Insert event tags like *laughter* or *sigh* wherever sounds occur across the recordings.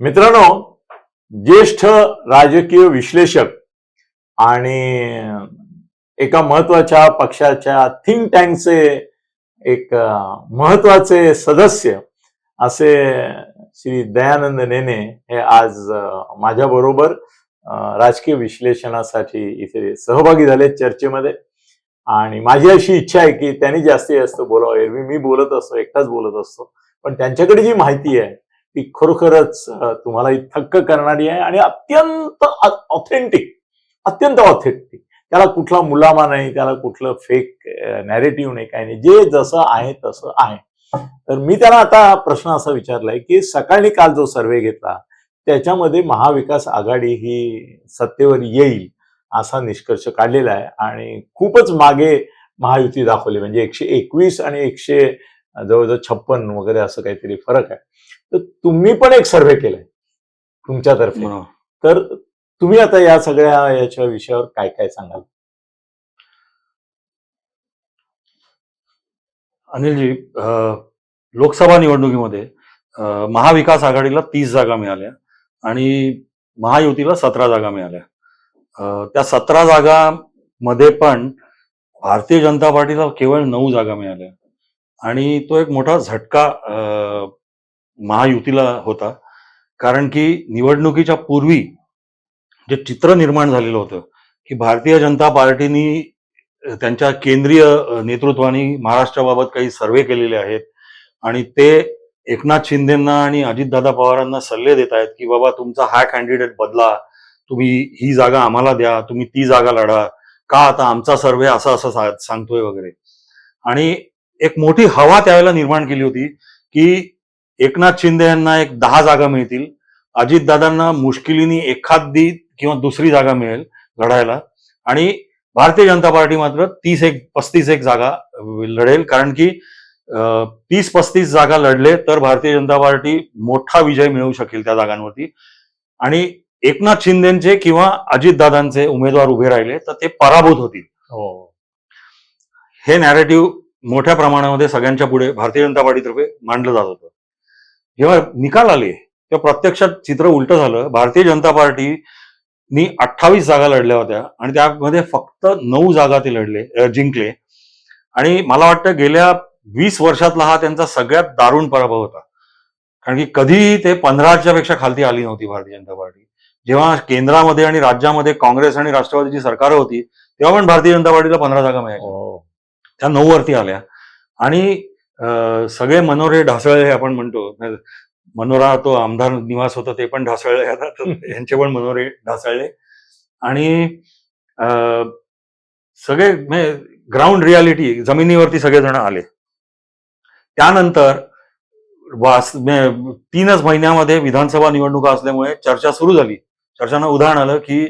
मित्रांनो ज्येष्ठ राजकीय विश्लेषक आणि एका महत्त्वाच्या पक्षाच्या थिंक टँकचे एक महत्त्वाचे सदस्य असे श्री दयानंद नेने हे आज माझ्या बरोबर राजकीय विश्लेषणासाठी इथे सहभागी झाले चर्चेमध्ये. आणि माझी अशी इच्छा आहे की त्यांनी जास्तीत जास्त बोलावं. एरवी मी बोलत असतो एकटाच बोलत असतो. पण त्यांच्याकडे जी माहिती आहे ती खरोखरच तुम्हाला थक्क करणारी आहे आणि अत्यंत ऑथेंटिक अत्यंत ऑथेंटिक त्याला कुठला मुलामा नाही त्याला कुठलं फेक नॅरेटिव्ह नाही काही नाही. जे जसं आहे तसं आहे. तर मी त्याला आता प्रश्न असा विचारलाय की सकाळी काल जो सर्वे घेतला त्याच्यामध्ये महाविकास आघाडी ही सत्तेवर येईल असा निष्कर्ष काढलेला आहे आणि खूपच मागे महायुती दाखवली. म्हणजे एकशे एकवीस आणि एकशे जवळजवळ छप्पन वगैरे असं काहीतरी फरक आहे. तर तुम्ही पण एक सर्वे केलाय तुमच्यातर्फे. तर तुम्ही आता या सगळ्या याच्या विषयावर काय काय सांगाल? अनिलजी लोकसभा निवडणुकीमध्ये महाविकास आघाडीला तीस जागा मिळाल्या आणि महायुतीला सतरा जागा मिळाल्या. त्या सतरा जागामध्ये पण भारतीय जनता पार्टीला केवळ नऊ जागा मिळाल्या आणि तो एक मोठा झटका अ, महायुतीला होता. कारण की निवडणुकीच्या पूर्वी जे चित्र निर्माण झालेलं होतं की भारतीय जनता पार्टीनी त्यांच्या केंद्रीय नेतृत्वाने महाराष्ट्राबाबत काही सर्वे केलेले आहेत आणि ते एकनाथ शिंदेना आणि अजितदादा पवारांना सल्ले देत आहेत की बाबा तुमचा हा कॅन्डिडेट बदला तुम्ही ही जागा आम्हाला द्या तुम्ही ती जागा लढा का आता आमचा सर्वे असा असं सांगतोय वगैरे. आणि एक मोठी हवा त्यावेळेला निर्माण केली होती की एकनाथ शिंदे यांना एक दहा जागा मिळतील. अजितदादांना मुश्किलीने एखादी किंवा दुसरी जागा मिळेल लढायला. आणि भारतीय जनता पार्टी मात्र तीस एक पस्तीस एक जागा लढेल. कारण की तीस पस्तीस जागा लढले तर भारतीय जनता पार्टी मोठा विजय मिळवू शकेल त्या जागांवरती. आणि एकनाथ शिंदेचे किंवा अजितदादांचे उमेदवार उभे राहिले तर ते पराभूत होतील. हो. हे नॅरेटिव्ह मोठ्या प्रमाणामध्ये सगळ्यांच्या पुढे भारतीय जनता पार्टीतर्फे मांडलं जात होतं. जेव्हा निकाल आले तेव्हा प्रत्यक्षात चित्र उलट झालं. भारतीय जनता पार्टीनी अठ्ठावीस जागा लढल्या होत्या आणि त्यामध्ये फक्त नऊ जागा ते लढले जिंकले. आणि मला वाटतं गेल्या वीस वर्षातला हा त्यांचा सगळ्यात दारुण पराभव होता. कारण की कधीही ते पंधराच्या पेक्षा खालती आली नव्हती भारतीय जनता पार्टी. जेव्हा केंद्रामध्ये आणि राज्यामध्ये काँग्रेस आणि राष्ट्रवादीची सरकार होती तेव्हा पण भारतीय जनता पार्टीला पंधरा जागा मिळाल्या हो. त्या नऊ वरती आल्या. आणि सगळे मनोरे ढासळले हे आपण म्हणतो. मनोरा तो आमदार निवास होता ते पण ढासळले. आता *laughs* यांचे पण मनोरे ढासळले. आणि अं, सगळे ग्राउंड रियालिटी जमिनीवरती सगळेजण आले. त्यानंतर वास मे- तीनच महिन्यामध्ये विधानसभा निवडणुका असल्यामुळे चर्चा सुरू झाली. चर्चांना उदाहरण आलं की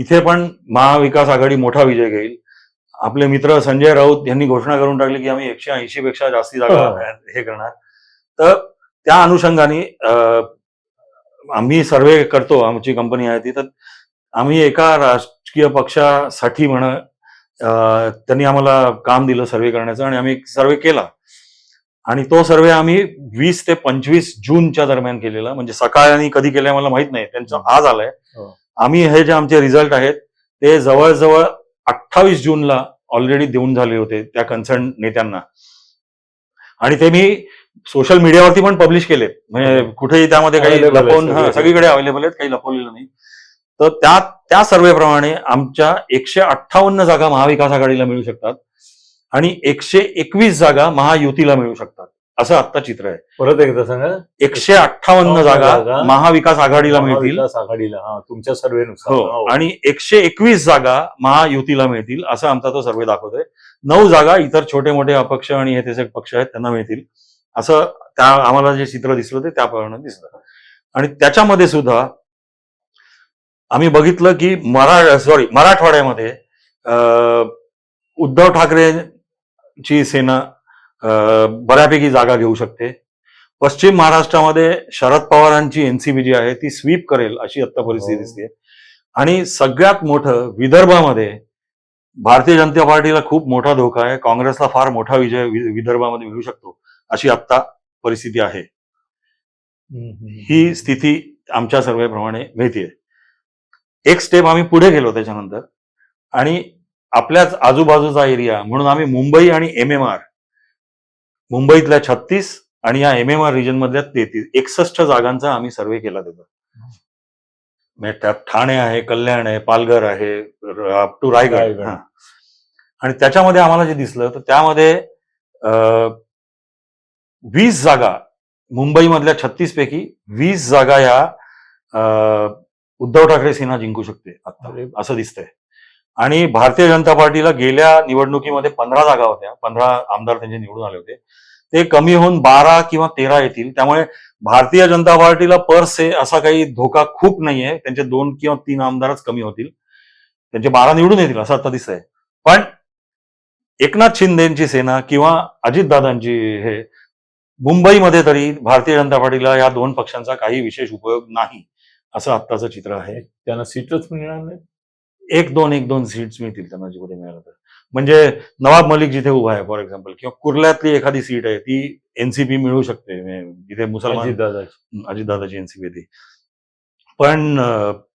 इथे पण महाविकास आघाडी मोठा विजय घेईल. आपले मित्र संजय राऊत यांनी घोषणा करून टाकली की आम्ही एकशे ऐंशी पेक्षा जास्ती जागा हो. हे करणार. तर त्या अनुषंगाने आम्ही सर्वे करतो आमची कंपनी आहे ती. तर आम्ही एका राजकीय पक्षासाठी म्हण त्यांनी आम्हाला काम दिलं सर्वे करण्याचं आणि आम्ही सर्वे केला. आणि तो सर्वे आम्ही वीस ते पंचवीस जूनच्या दरम्यान केलेला. म्हणजे सकाळी कधी केलंय मला माहीत नाही. त्यांचं आज आलंय. हो. आम्ही हे जे आमचे रिझल्ट आहेत ते जवळजवळ अठ्ठावीस जूनला ऑलरेडी देऊन झाले होते त्या कन्सर्न नेत्यांना. आणि ते मी सोशल मीडियावरती पण पब्लिश केलेत म्हणजे कुठेही त्यामध्ये काही लपवून सगळीकडे. सगळीकडे अवेलेबल आहेत काही लपवलेलं नाही. तर त्या त्या सर्वेप्रमाणे आमच्या एकशे अठ्ठावन्न जागा महाविकास आघाडीला मिळू शकतात आणि एकशे एकवीस जागा महायुतीला मिळू शकतात. असं आत्ता चित्र आहे. परत एकदा सांगा. एकशे अठ्ठावन्न जागा महाविकास आघाडीला मिळतील. आघाडीला. हा तुमच्या सर्वेनुसार. हो आणि एकशे एकवीस जागा महायुतीला मिळतील असं आमचा तो सर्वे दाखवतोय. नऊ जागा इतर छोटे मोठे अपक्ष आणि हे त्याचे पक्ष आहेत त्यांना मिळतील. असं त्या आम्हाला जे चित्र दिसलं ते त्याप्रमाणे दिसलं. आणि त्याच्यामध्ये सुद्धा आम्ही बघितलं की मरा सॉरी मराठवाड्यामध्ये उद्धव ठाकरेंची सेना बऱ्यापैकी जागा घेऊ शकते. पश्चिम महाराष्ट्रामध्ये शरद पवारांची एनसीबी जी आहे ती स्वीप करेल अशी आता परिस्थिती हो. दिसते आणि सगळ्यात मोठं विदर्भामध्ये भारतीय जनता पार्टीला खूप मोठा धोका आहे. काँग्रेसला फार मोठा विजय विदर्भामध्ये मिळू शकतो अशी आत्ता परिस्थिती आहे. ही स्थिती आमच्या सर्वेप्रमाणे मिळतीये. एक स्टेप आम्ही पुढे गेलो त्याच्यानंतर. आणि आपल्याच आजूबाजूचा एरिया म्हणून आम्ही मुंबई आणि एम एम आर मुंबईतल्या छत्तीस आणि या एम एम आर रिजन मधल्या तेहतीस एकसष्ट जागांचा आम्ही सर्वे केला तिथं. म्हणजे त्यात ठाणे आहे कल्याण आहे पालघर आहे अप टू रायगड. आणि त्याच्यामध्ये आम्हाला जे दिसलं तर त्यामध्ये अं, वीस जागा मुंबईमधल्या छत्तीस पैकी वीस जागा या उद्धव ठाकरे सेना जिंकू शकते आता. असं दिसतंय. आणि भारतीय जनता पार्टीला गेल्या निवडणुकीमध्ये पंधरा जागा होत्या. पंधरा आमदार त्यांचे निवडून आले होते. ते कमी होऊन बारा किंवा तेरा येतील. त्यामुळे भारतीय जनता पार्टीला पर से असा काही धोका खूप नाहीये. त्यांचे दोन किंवा तीन आमदारच कमी होतील. त्यांचे बारा निवडून येतील असं आता दिसतंय. पण एकनाथ शिंदेची सेना किंवा अजितदादांची हे मुंबईमध्ये तरी भारतीय जनता पार्टीला या दोन पक्षांचा काही विशेष उपयोग नाही असं आत्ताचं चित्र आहे. त्यांना सीटच मिळणार नाही. एक दोन एक दोन सीट्स मिळतील त्यांना जिकडे मिळालं तर. म्हणजे नवाब मलिक जिथे उभा आहे फॉर एक्झाम्पल किंवा कुर्ल्यातली एखादी सीट आहे ती एनसीपी मिळू शकते म्हणजे जिथे मुसलमान अजितदादाची. एनसीपी ती. पण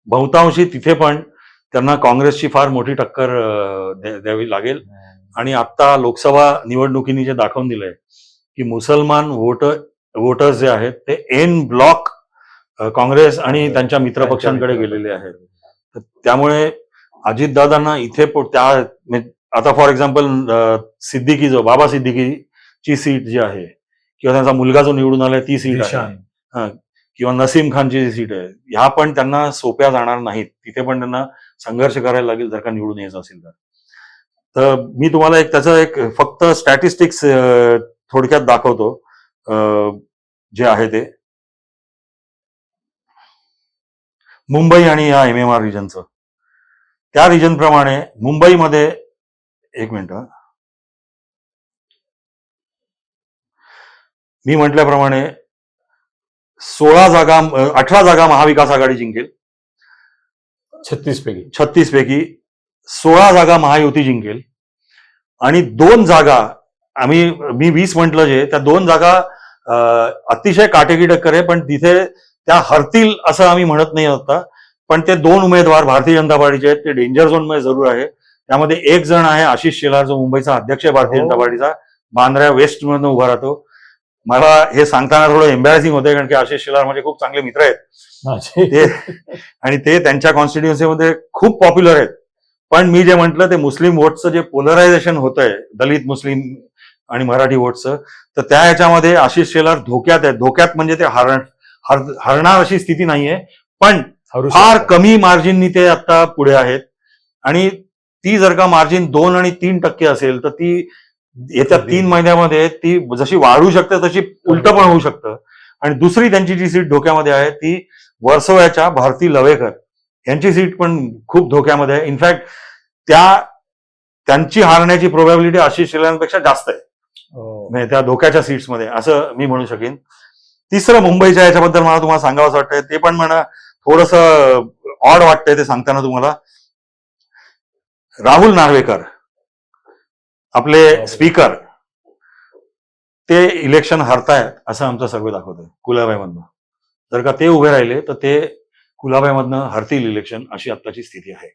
बहुतांशी तिथे पण त्यांना काँग्रेसची फार मोठी टक्कर द्यावी लागेल. आणि आता लोकसभा निवडणुकीने जे दाखवून दिलंय की मुसलमान वोटर वोटर्स जे आहेत ते एन ब्लॉक काँग्रेस आणि त्यांच्या मित्रपक्षांकडे गेलेले आहेत. त्यामुळे अजितदादांना इथे त्या आता फॉर एक्झाम्पल सिद्दीकी जो बाबा सिद्दीकीची सीट जी आहे किंवा त्यांचा मुलगा जो निवडून आलाय ती सीट आहे. किंवा नसीम खानची जी सीट आहे ह्या पण त्यांना सोप्या जाणार नाहीत. तिथे पण त्यांना संघर्ष करायला लागेल जर का निवडून यायचं असेल तर. तर मी तुम्हाला एक त्याचं एक फक्त स्टॅटिस्टिक्स थोडक्यात दाखवतो. जे आहे ते. मुंबई आणि या एम एम आर रिजनचं त्या रिजन प्रमाणे मुंबईमध्ये एक मिनिट. मी म्हटल्याप्रमाणे सोळा जागा अठरा जागा महाविकास आघाडी जिंकेल. छत्तीस पैकी. छत्तीस पैकी सोळा जागा महायुती जिंकेल. आणि दोन जागा आम्ही मी वीस म्हटलं जे त्या दोन जागा अतिशय काटेकी टक्कर आहे पण तिथे त्या हरतील असं आम्ही म्हणत नाही आता पण ते दोन उमेदवार भारतीय जनता पार्टीचे आहेत. ते डेंजर झोनमध्ये जरूर आहे. त्यामध्ये एक जण आहे आशिष शेलार जो मुंबईचा अध्यक्ष आहे भारतीय हो. जनता पार्टीचा. बांद्रा वेस्ट मधून उभा राहतो. मला हे सांगताना थोडं एम्बॅरेसिंग होतंय कारण की आशिष शेलार माझे खूप चांगले मित्र आहेत. ते आणि ते त्यांच्या कॉन्स्टिट्युन्सीमध्ये खूप पॉप्युलर आहेत. पण मी जे म्हटलं ते मुस्लिम वोटचं जे पोलरायझेशन होत आहे दलित मुस्लिम आणि मराठी वोटचं तर त्या ह्याच्यामध्ये आशिष शेलार धोक्यात आहे धोक्यात म्हणजे ते हरण हर- हरणार अशी स्थिती नाहीये. पण फार. कमी मार्जिननी ते आता पुढे आहेत. आणि ती जर का मार्जिन दोन आणि तीन टक्के असेल तर ती येत्या तीन महिन्यामध्ये ती जशी वाढू शकते तशी उलट पण होऊ शकतं. आणि दुसरी त्यांची जी सीट धोक्यामध्ये आहे ती वर्सोव्याच्या भारती लवेकर. यांची सीट पण खूप धोक्यामध्ये आहे. इनफॅक्ट त्या त्यांची हारण्याची प्रोबॅबिलिटी आशिष शेलारांपेक्षा जास्त आहे. हो. म्हणजे त्या धोक्याच्या सीट्समध्ये असं मी म्हणू शकेन. तिसरं मुंबईच्या याच्याबद्दल मला तुम्हाला सांगावं असं वाटतंय ते पण मला थोडस ऑड वाटतंय ते सांगताना तुम्हाला. राहुल नार्वेकर आपले स्पीकर ते इलेक्शन हरतायत असं आमचा सर्वे दाखवतोय कुलाबाईमधनं. जर का ते उभे राहिले तर ते कुलाबाईमधनं हरतील इलेक्शन अशी आत्ताची स्थिती आहे.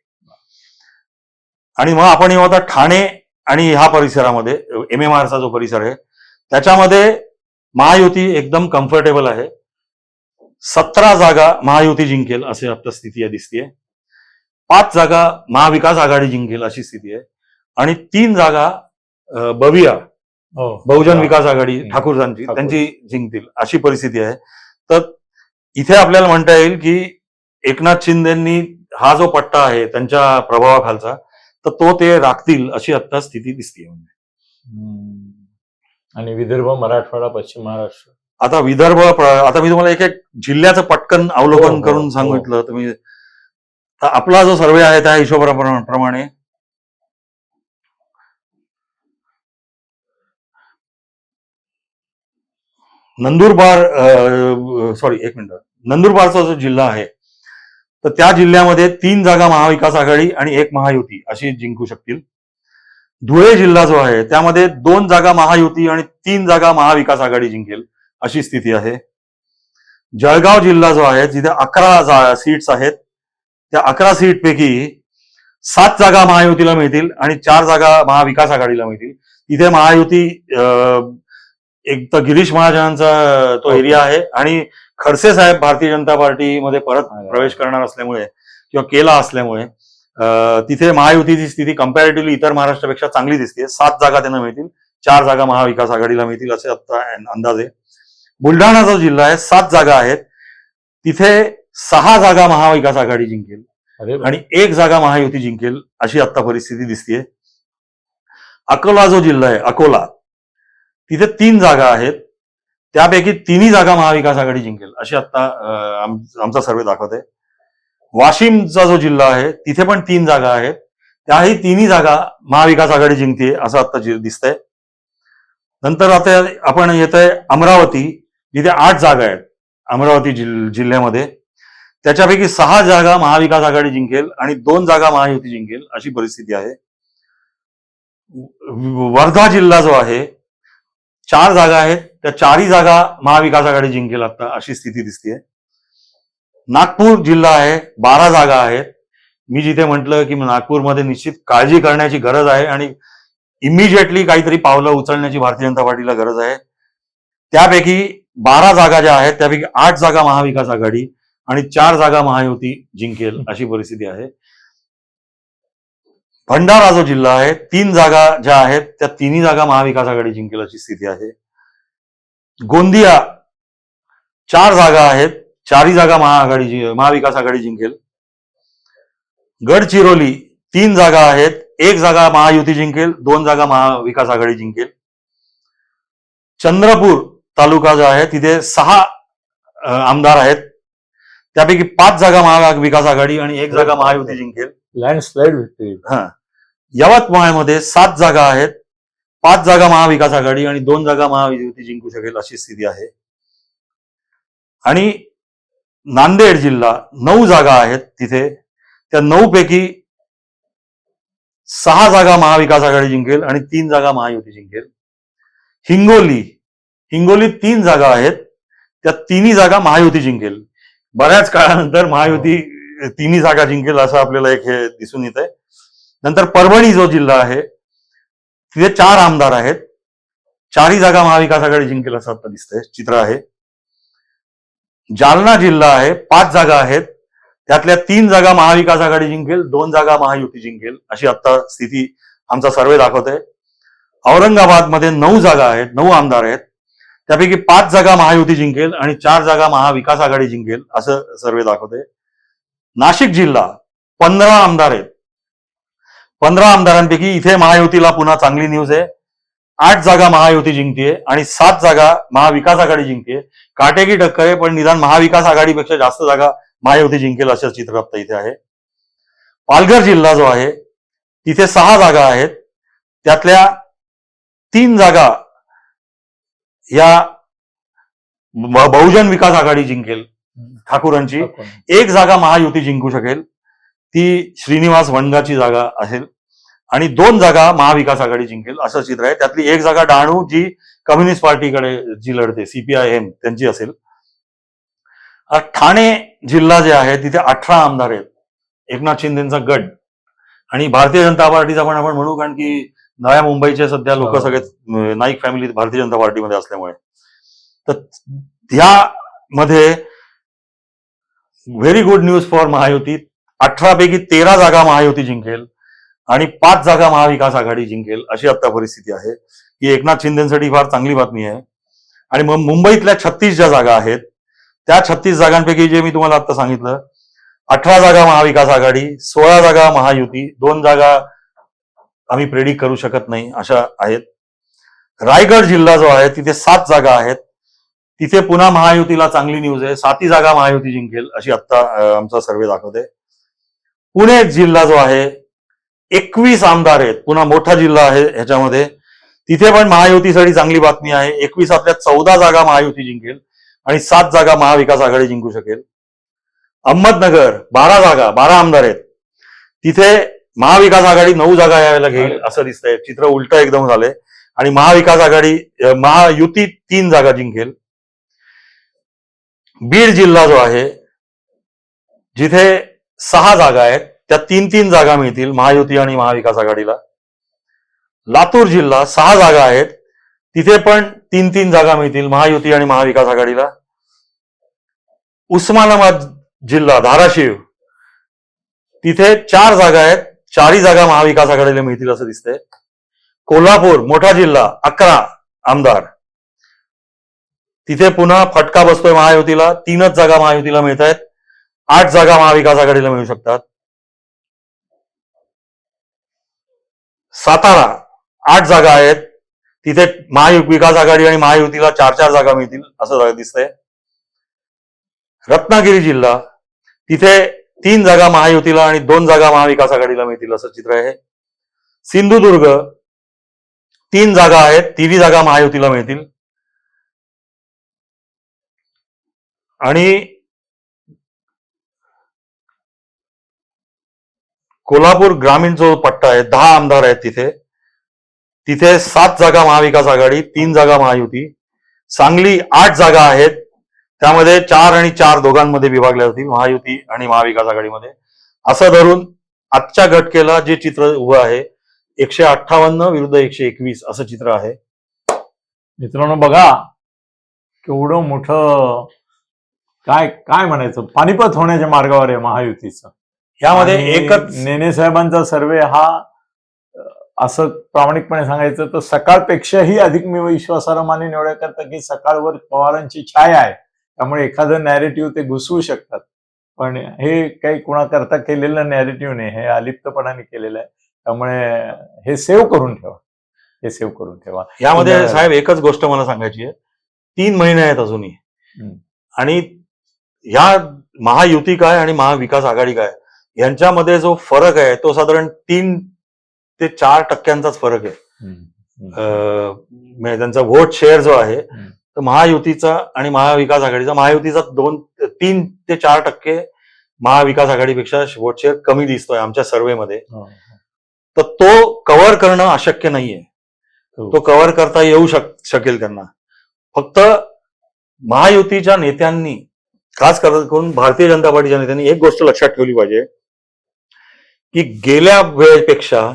आणि मग आपण येऊ आता ठाणे आणि ह्या परिसरामध्ये एम एम आरचा जो परिसर आहे त्याच्यामध्ये महायुती एकदम कम्फर्टेबल आहे. सतरा जागा महायुती जिंकेल असे आता स्थिती दिसतीये पाच जागा महाविकास आघाडी जिंकेल अशी स्थिती आहे आणि तीन जागा बविया हो. बहुजन. विकास आघाडी. ठाकूरजांची ठाकूर. त्यांची जिंकतील अशी परिस्थिती आहे तर इथे आपल्याला म्हणता येईल की एकनाथ शिंदेंनी हा जो पट्टा आहे त्यांच्या प्रभावाखालचा तर तो ते राखतील अशी आता स्थिती दिसते. आणि विदर्भ मराठवाडा पश्चिम महाराष्ट्र आता विदर्भ आता मी तुम्हाला एक एक जिल्ह्याचं पटकन हो, अवलोकन हो, करून हो. सांगितलं. तर आपला जो सर्वे आहे त्या हिशोबाप्रमाणे नंदुरबार सॉरी एक मिनिट. नंदुरबारचा जो जिल्हा आहे तर त्या जिल्ह्यामध्ये तीन जागा महाविकास आघाडी आणि एक महायुती अशी जिंकू शकतील. धुळे जिल्हा जो आहे त्यामध्ये दोन जागा महायुती आणि तीन जागा महाविकास आघाडी जिंकेल. अशी स्थिती आहे. जळगाव जिल्हा जो आहे जिथे अकरा सीट्स आहेत त्या अकरा सीट पैकी सात जागा महायुतीला मिळतील आणि चार जागा महाविकास आघाडीला मिळतील. तिथे महायुती अं, एक तर गिरीश महाजनांचा तो एरिया आहे आणि खडसे साहेब भारतीय जनता पार्टीमध्ये परत प्रवेश करणार असल्यामुळे किंवा केला असल्यामुळे तिथे महायुतीची स्थिती कम्पॅरेटिव्हली इतर महाराष्ट्रापेक्षा चांगली दिसते. सात जागा त्यांना मिळतील चार जागा महाविकास आघाडीला मिळतील असे आता अंदाज आहे. बुलढाणा जो जिल्हा आहे सात जागा आहेत. तिथे सहा जागा महाविकास आघाडी जिंकेल. आणि एक जागा महायुती जिंकेल अशी आता परिस्थिती दिसतीये. अकोला जो जिल्हा आहे अकोला तिथे तीन जागा आहेत. त्यापैकी तिन्ही जागा महाविकास आघाडी जिंकेल अशी आता आमचा सर्वे दाखवत आहे. वाशिमचा जो जिल्हा आहे तिथे पण तीन जागा आहेत. त्याही तिन्ही जागा महाविकास आघाडी जिंकते असं आता दिसतंय. नंतर आता आपण येत आहे अमरावती. जिथे आठ जागा आहेत अमरावती जिल- जिल्ह्यामध्ये. त्याच्यापैकी सहा जागा महाविकास आघाडी जिंकेल आणि दोन जागा महायुती जिंकेल अशी परिस्थिती आहे. वर्धा जिल्हा जो आहे चार जागा आहेत त्या चारही जागा महाविकास आघाडी जिंकेल आता अशी स्थिती दिसते नागपूर जिल्हा आहे बारा जागा आहेत. मी जिथे म्हटलं की नागपूरमध्ये निश्चित काळजी करण्याची गरज आहे आणि इमिजिएटली काहीतरी पावलं उचलण्याची भारतीय जनता पार्टीला गरज आहे. त्यापैकी बारा जागा ज्या आहेत त्यापैकी आठ जागा महाविकास आघाडी आणि चार जागा महायुती जिंकेल अशी परिस्थिती आहे. भंडारा जो जिल्हा आहे तीन जागा ज्या आहेत त्या तिन्ही जागा महाविकास आघाडी जिंकेल अशी स्थिती आहे. गोंदिया चार जागा आहेत चारही जागा महाआघाडी महाविकास आघाडी जिंकेल. गडचिरोली तीन जागा आहेत एक जागा महायुती जिंकेल दोन जागा महाविकास आघाडी जिंकेल. चंद्रपूर तालुका जो आहे तिथे सहा आमदार आहेत. त्यापैकी पाच जागा महाविकास आघाडी आणि एक जागा महायुती जिंकेल. लँडस्लाईड विक्ट्री हा. यवतमाळमध्ये सात जागा आहेत. पाच जागा महाविकास आघाडी आणि दोन जागा महायुती जिंकू शकेल अशी स्थिती आहे. आणि नांदेड जिल्हा नऊ जागा आहेत तिथे. त्या नऊ पैकी सहा जागा महाविकास आघाडी जिंकेल आणि तीन जागा महायुती जिंकेल. हिंगोली हिंगोलीत तीन जागा आहेत. त्या तिन्ही जागा महायुती जिंकेल. बऱ्याच काळानंतर महायुती तिन्ही जागा जिंकेल असं आपल्याला एक हे दिसून येत आहे नंतर परभणी जो जिल्हा आहे तिथे चार आमदार आहेत. चारही जागा महाविकास आघाडी जिंकेल असं आता दिसतंय चित्र आहे. जालना जिल्हा आहे पाच जागा आहेत. त्यातल्या तीन जागा महाविकास आघाडी जिंकेल दोन जागा महायुती जिंकेल अशी आता स्थिती आमचा सर्वे दाखवत आहे औरंगाबादमध्ये नऊ जागा आहेत नऊ आमदार आहेत. त्यापैकी पाच जागा महायुती जिंकेल आणि चार जागा महाविकास आघाडी जिंकेल असं सर्वे दाखवते नाशिक जिल्हा पंधरा आमदार आहेत. पंधरा आमदारांपैकी इथे महायुतीला पुन्हा चांगली न्यूज आहे. आठ जागा महायुती जिंकते आणि सात जागा महाविकास आघाडी जिंकते काटेकी टक्कर आहे पण निदान महाविकास आघाडीपेक्षा जास्त जागा महायुती जिंकेल असं चित्र आता इथे आहे. पालघर जिल्हा जो आहे तिथे सहा जागा आहेत. त्यातल्या तीन जागा या बहुजन विकास आघाडी जिंकेल ठाकूरांची. एक जागा महायुती जिंकू शकेल. ती श्रीनिवास वणगाची जागा असेल. आणि दोन जागा महाविकास आघाडी जिंकेल असं चित्र आहे. त्यातली एक जागा डहाणू जी कम्युनिस्ट पार्टीकडे जी लढते सीपीआयएम त्यांची असेल. ठाणे जिल्हा जे आहे तिथे अठरा आमदार आहेत. एकनाथ शिंदेचा गड आणि भारतीय जनता पार्टीचा पण आपण म्हणू कारण की नव्या मुंबईचे सध्या लोक हो. सगळे नाईक फॅमिली भारतीय जनता पार्टीमध्ये असल्यामुळे. तर ह्यामध्ये very good news for Mahayuti. अठरा पैकी तेरा जागा महायुती जिंकेल आणि पाच जागा महाविकास आघाडी जिंकेल अशी आता परिस्थिती आहे. ही एकनाथ शिंदेसाठी फार चांगली बातमी आहे. आणि मग मुंबईतल्या छत्तीस ज्या जागा आहेत त्या छत्तीस जागांपैकी जे मी तुम्हाला आता सांगितलं अठरा जागा महाविकास आघाडी सोळा जागा महायुती दोन जागा आम्ही प्रेडिक्ट करू शकत नाही अशा आहेत. रायगड जिल्हा जो आहे तिथे सात जागा आहेत. तिथे पुन्हा महायुतीला चांगली न्यूज आहे. साती जागा महायुती जिंकेल अशी आता आमचा सर्वे दाखवते पुणे जिल्हा जो आहे एकवीस आमदार आहेत. पुन्हा मोठा जिल्हा आहे ह्याच्यामध्ये. तिथे पण महायुतीसाठी चांगली बातमी आहे. एकवीसातल्या चौदा जागा महायुती जिंकेल आणि सात जागा महाविकास आघाडी जिंकू शकेल. अहमदनगर बारा जागा बारा आमदार आहेत. तिथे महाविकास आघाडी नऊ जागा यावेळेला घेईल असं दिसतंय. चित्र उलट एकदम झालंय आणि महाविकास आघाडी महायुती तीन जागा जिंकेल. बीड जिल्हा जो आहे जिथे सहा जागा आहेत त्या तीन तीन जागा मिळतील महायुती आणि महाविकास आघाडीला. लातूर जिल्हा सहा जागा आहेत. तिथे पण तीन तीन जागा मिळतील महायुती आणि महाविकास आघाडीला. उस्मानाबाद जिल्हा धाराशिव तिथे चार जागा आहेत. चारही जागा महाविकास आघाडीला मिळतील असं दिसतंय. कोल्हापूर मोठा जिल्हा अकरा आमदार. तिथे पुन्हा फटका बसतोय महायुतीला. तीनच जागा महायुतीला मिळत आहेत आठ जागा महाविकास आघाडीला मिळू शकतात. सातारा आठ जागा आहेत. तिथे महाविकास आघाडी आणि महायुतीला चार चार जागा मिळतील असं दिसतंय. रत्नागिरी जिल्हा तिथे तीन जागा महायुतीला आणि दोन जागा महाविकास आघाडीला मिळतील असं चित्र आहे. सिंधुदुर्ग तीन जागा आहेत तिन्ही जागा महायुतीला मिळतील. आणि कोल्हापूर ग्रामीण जो पट्टा आहे दहा आमदार आहेत तिथे. तिथे सात जागा महाविकास आघाडी तीन जागा महायुती. सांगली आठ जागा आहेत त्यामध्ये चार आणि चार दोघांमध्ये विभागल्या जातील महायुती आणि महाविकास आघाडीमध्ये. असं धरून आजच्या घटकेला जे चित्र उभं आहे एकशे अठ्ठावन्न विरुद्ध एकशे एकवीस असं चित्र आहे. मित्रांनो बघा केवढं मोठं काय काय म्हणायचं? पानिपत होण्याच्या मार्गावर आहे महायुतीचं. यामध्ये एकच नेने साहेबांचा सर्वे हा असं प्रामाणिकपणे सांगायचं तर सकाळपेक्षाही अधिक मी विश्वासार्ह माने निवडण्याकरता की सकाळवर पवारांची छाया आहे. त्यामुळे एखादं नॅरेटिव्ह ते घुसवू शकतात. पण हे काही कुणाकरता केलेलं नॅरेटिव्ह नाही हे अलिप्तपणाने केलेलं आहे. त्यामुळे हे सेव्ह करून ठेवा. हे सेव्ह करून ठेवा. यामध्ये. साहेब एकच गोष्ट मला सांगायची आहे. तीन महिने आहेत अजूनही. आणि ह्या महायुती काय आणि महाविकास आघाडी काय यांच्यामध्ये जो फरक आहे तो साधारण तीन ते चार टक्क्यांचाच फरक आहे. म्हणजे त्यांचा व्होट शेअर जो आहे. तर महायुतीचा आणि महाविकास आघाडीचा महायुतीचा दोन तीन ते चार टक्के महाविकास आघाडीपेक्षा व्होट शेअर कमी दिसतोय आमच्या सर्व्हेमध्ये हो, तर तो कव्हर करणं अशक्य नाहीये. हो. तो कव्हर करता येऊ शक शकेल त्यांना. फक्त महायुतीच्या नेत्यांनी खास कर- करून भारतीय जनता पार्टीच्या नेत्यांनी एक गोष्ट लक्षात ठेवली पाहिजे की गेल्या वेळेपेक्षा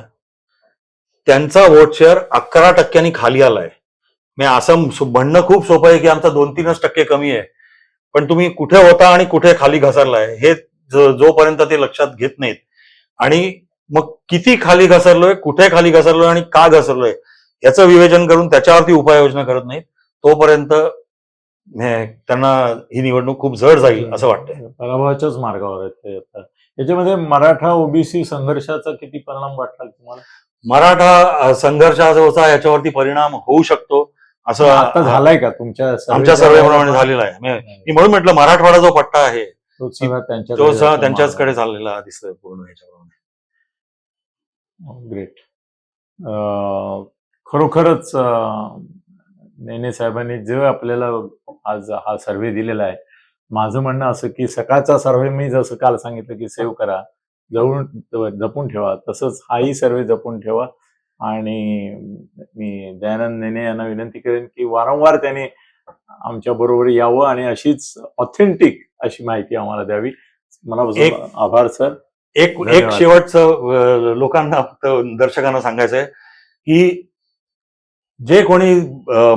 त्यांचा व्होट शेअर अकरा टक्क्यांनी खाली आलाय. म्हणजे असं म्हणणं खूप सोपं आहे की आमचा दोन तीनच टक्के कमी आहे. पण तुम्ही कुठे होता आणि कुठे खाली घसरलाय हे जोपर्यंत ते लक्षात घेत नाहीत. आणि मग किती खाली घसरलोय कुठे खाली घसरलोय आणि का घसरलोय याचं विवेचन करून त्याच्यावरती उपाययोजना करत नाहीत. तोपर्यंत हे- त्यांना ही निवडणूक खूप जड जाईल असं वाटतंय. पराभवाच्याच मार्गावर आहेत ते आता. याच्यामध्ये मराठा ओबीसी संघर्षाचा किती परिणाम वाटला तुम्हाला? मराठा संघर्षाचा याच्यावरती परिणाम होऊ शकतो. असं आता झालाय का तुमच्या आमच्या सर्वेप्रमाणे झालेला आहे. मी म्हणून म्हटलं मराठवाडा जो पट्टा आहे तो सगळा त्यांच्या तो सह त्यांच्याचकडे चाललेला दिसतोय पूर्ण ह्याच्याप्रमाणे ग्रेट खरोखरच अं, नेने साहेबांनी जो आपल्याला आज हा सर्व्हे दिलेला आहे माझं म्हणणं असं की सकाळचा सर्व्हे मी जसं काल सांगितलं की सेव्ह करा जवळून जपून ठेवा तसंच हाही सर्वे जपून ठेवा आणि मी दयानंद नेने यांना विनंती करेन की वारंवार त्यांनी आमच्या बरोबर यावं आणि अशीच ऑथेंटिक अशी माहिती आम्हाला द्यावी. एक- आभार सर. एक एक. शेवटचं लोकांना फक्त दर्शकांना सांगायचं आहे की जे कोणी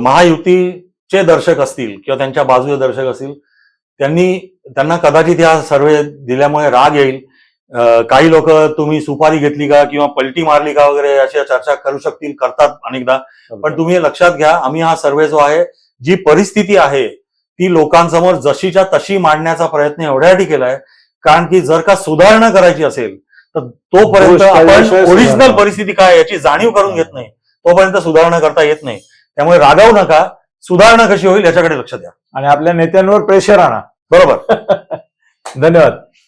महायुतीचे दर्शक असतील किंवा त्यांच्या बाजूचे दर्शक असतील त्यांनी त्यांना कदाचित या सर्वे दिल्यामुळे राग येईल. काही लोक तुम्ही सुपारी घेतली का किंवा पलटी मारली का वगैरे अशा चर्चा करू शकतील करतात अनेकदा. पण तुम्ही लक्षात घ्या आम्ही हा सर्वे जो आहे जी परिस्थिती आहे ती लोकांसमोर जशीच्या तशी मांडण्याचा प्रयत्न एवढ्यासाठी केलाय. कारण की जर का सुधारणा करायची असेल तर तोपर्यंत आपण ओरिजिनल. परिस्थिती काय याची जाणीव करून घेत नाही. तोपर्यंत सुधारणा करता येत नाही. त्यामुळे रागावू नका. सुधारणा कशी होईल याच्याकडे लक्ष द्या. आणि आपल्या नेत्यांवर प्रेशर आणा. बरोबर. *laughs* धन्यवाद.